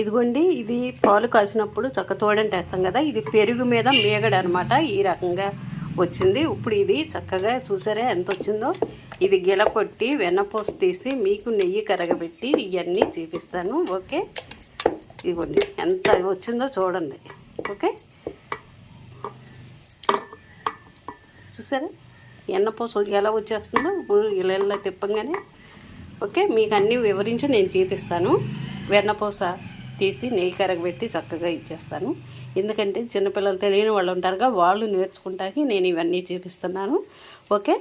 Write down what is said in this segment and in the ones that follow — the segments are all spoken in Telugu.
ఇదిగోండి ఇది పాలు కాసినప్పుడు చక్క తోడంటే వేస్తాం కదా ఇది పెరుగు మీద మేగడ అనమాట ఈ రకంగా వచ్చింది. ఇప్పుడు ఇది చక్కగా చూసారా ఎంత వచ్చిందో? ఇది గిల కొట్టి వెన్నపూస తీసి మీకు నెయ్యి కరగబెట్టి ఇవన్నీ చూపిస్తాను ఓకే? ఇదిగోండి ఎంత వచ్చిందో చూడండి ఓకే? చూసారా? ఎన్నపూస ఎలా వచ్చేస్తుందో? ఇప్పుడు ఇలా ఇలా తిప్పంగానే ఓకే? మీకు అన్నీ వివరించి నేను చూపిస్తాను. వెన్నపూస తీసి నెయ్యి కరగబెట్టి చక్కగా ఇచ్చేస్తాను. ఎందుకంటే చిన్నపిల్లలు తెలియని వాళ్ళు ఉంటారుగా వాళ్ళు నేర్చుకుంటానికి నేను ఇవన్నీ చూపిస్తున్నాను. ఓకే?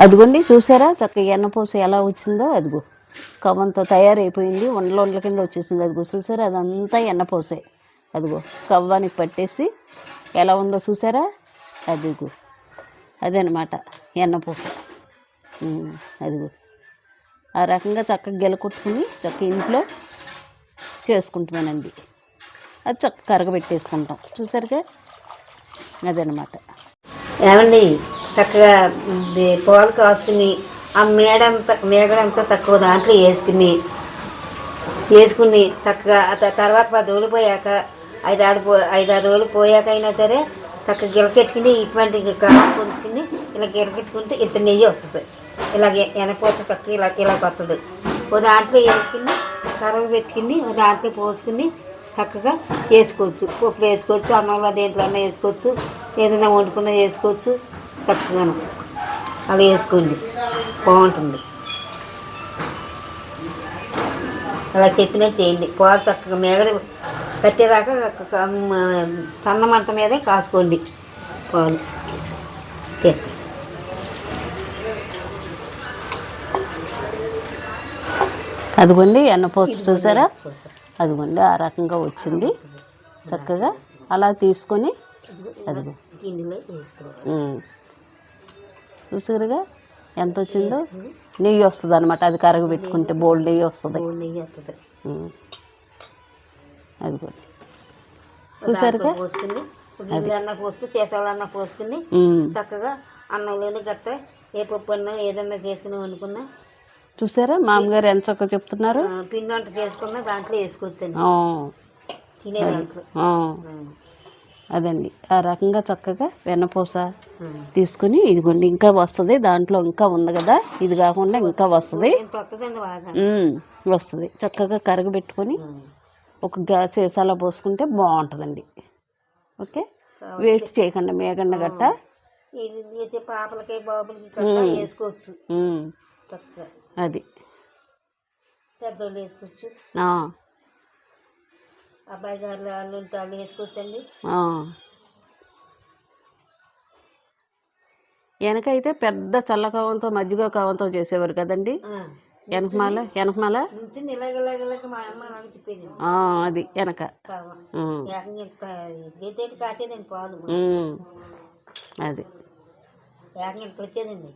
అదిగోండి చూసారా? చక్కగా ఎన్నపూస ఎలా వచ్చిందో అదిగో. కవ్వంతో తయారైపోయింది. వండల వండల కింద వచ్చేసింది అదిగో. చూసారా? అదంతా ఎన్నపూసే అదిగో కవ్వానికి పట్టేసి ఎలా ఉందో చూసారా? అదిగో. అదనమాట ఎన్నపూస అదిగో. ఆ రకంగా చక్కగా గెలకొట్టుకుని చక్క ఇంట్లో చేసుకుంటున్నానండి. అది చక్క కరగబెట్టేసుకుంటాం. చూసారుగా? అదనమాట ఏమండి? చక్కగా పాలు కాసుకుని ఆ మేడంత మేగడంతా తక్కువ దాంట్లో వేసుకుని వేసుకుని చక్కగా తర్వాత పది రోజులు పోయాక ఐదారు పో ఐదారు రోజులు పోయాక అయినా సరే చక్కగా గిలకెట్టుకుని ఇటువంటి కాలం ఇలా గిలకెట్టుకుంటే ఇంత నెయ్యి వస్తుంది. ఇలాగే ఎనపోత చక్క ఇలా ఇలా వస్తుంది ఓ దాంట్లో వేసుకుని కరవ పెట్టుకుని ఓ దాంట్లో పోసుకుని చక్కగా వేసుకోవచ్చు. పప్పు వేసుకోవచ్చు అన్నంలో దేంట్లోనే వేసుకోవచ్చు ఏదైనా వండుకున్నా వేసుకోవచ్చు చక్కగాను. అలా వేసుకోండి. బాగుంటుంది. అలా చెప్పినట్టు చేయండి పాలు చక్కగా మేగడ పెట్టేదాకా సన్నమంట మీదే కాసుకోండి. పాలు. తెస్తే. అదిగోండి ఎన్నపూస చూసారా? అదిగోండి ఆ రకంగా వచ్చింది. చక్కగా అలా తీసుకొని అదిగో. చూసారుగా ఎంత వచ్చిందో? నెయ్యి వస్తుంది అనమాట అది కరగబెట్టుకుంటే బోల్డ్ నెయ్యి వస్తుంది. అదిగోండి. చూసారుగా? పోసుకుని చేసాలన్నా పోసుకుని ఉమ్. చక్కగా అన్నంలోని గట్ట ఏ పప్పు అన్నం ఏదన్నా చేసుకుని వండుకున్నా చూసారా? మామగారు ఎంత చక్కగా చెప్తున్నారు? పిండి చేసుకున్నా దాంట్లో వేసుకోవచ్చండి ఆ, తినే దాంట్లో. ఆ, ఆ, అదండి. ఆ రకంగా చక్కగా వెన్నపూస. తీసుకుని ఇదిగోండి ఇంకా వస్తుంది. దాంట్లో ఇంకా ఉంది కదా. ఇది కాకుండా ఇంకా వస్తుంది. వస్తుంది. చక్కగా కరగబెట్టుకొని ఒక గ్యాస్ వేసాలా పోసుకుంటే బాగుంటుందండి. ఓకే? వేస్ట్ చేయకండి మేగండ గట్ట. పాపలకి బాబులకి వేసుకోవచ్చు. అది. పెద్దోళ్ళు వేసుకోవచ్చు అబ్బాయి గారు వాళ్ళు ఉంటే వాళ్ళు వేసుకోవచ్చండి. వెనకైతే పెద్ద చల్ల కవంతో మజ్జిగ కవంతో చేసేవారు కదండి. వెనకమాల వెనకమాల? అది వెనక. అది. వచ్చేదండి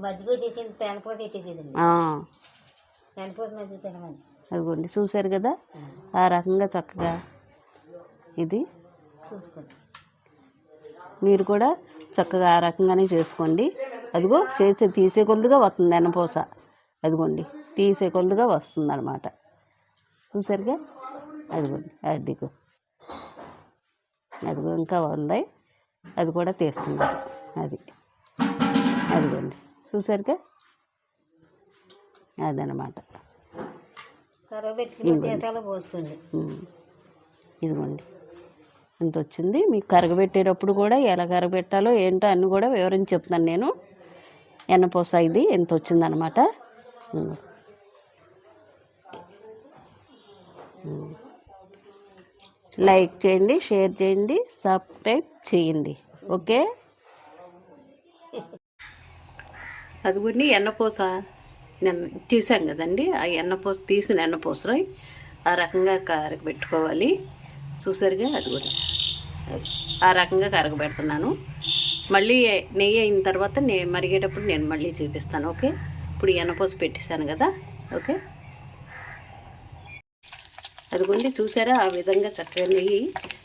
మజ్జిగ పెట్టేసేదండి మజ్జిగ తినమని అదిగోండి చూశారు కదా? ఆ. రకంగా చక్కగా ఇది. మీరు కూడా చక్కగా ఆ రకంగానే చేసుకోండి. అదిగో చేసే తీసే కొద్దిగా వస్తుంది ఎన్నపూస అదిగోండి తీసే కొద్దిగా వస్తుంది అనమాట చూసారుగా అదిగోండి అదిగో. అదిగో ఇంకా ఉంది. అది కూడా తీస్తున్నారు. అది. అదిగోండి. చూసారుగా? అదనమాట. ఇదిగోండి. ఇంత వచ్చింది మీకు కరగబెట్టేటప్పుడు కూడా ఎలా కరగబెట్టాలో ఏంటో అన్నీ కూడా వివరించి చెప్తాను నేను. ఎన్నపూస ఇది? ఎంత వచ్చిందనమాట. లైక్ చేయండి షేర్ చేయండి సబ్స్క్రైబ్ చేయండి. ఓకే? అదిగోండి ఎన్నపూస నేను తీసాం కదండి. ఆ ఎన్నపూస తీసిన ఎన్నపూస ఆ రకంగా కరగబెట్టుకోవాలి. చూసారుగా అది కూడా. ఆ రకంగా కరగబెడుతున్నాను. మళ్ళీ నెయ్యి అయిన తర్వాత నేను మరిగేటప్పుడు నేను మళ్ళీ చూపిస్తాను ఓకే? ఇప్పుడు ఎన్నపూస పెట్టేశాను కదా ఓకే? అదిగోండి చూసారా? ఆ విధంగా చక్కగా నెయ్యి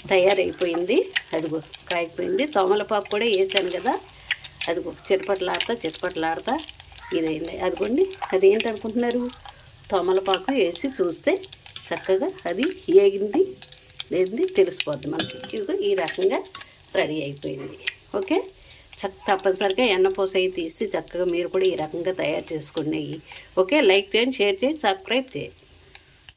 తయారైపోయింది. అదిగో కాయకపోయింది. తోమలపాకు కూడా వేసాను కదా. అది చిటపట్లాడతా చిటపట్లాడతా ఇదైంది. అదిగోండి అది అనుకుంటున్నారు తోమలపాకు వేసి చూస్తే చక్కగా అది ఏగింది ఏంది? తెలిసిపోద్ది మనకి. ఇదిగో ఈ రకంగా రెడీ అయిపోయింది. ఓకే? చక్క తప్పనిసరిగా ఎన్నపూస అయి తీసి చక్కగా మీరు కూడా ఈ రకంగా తయారు చేసుకునేవి ఓకే? లైక్ చేయండి షేర్ చేయండి సబ్స్క్రైబ్ చేయండి.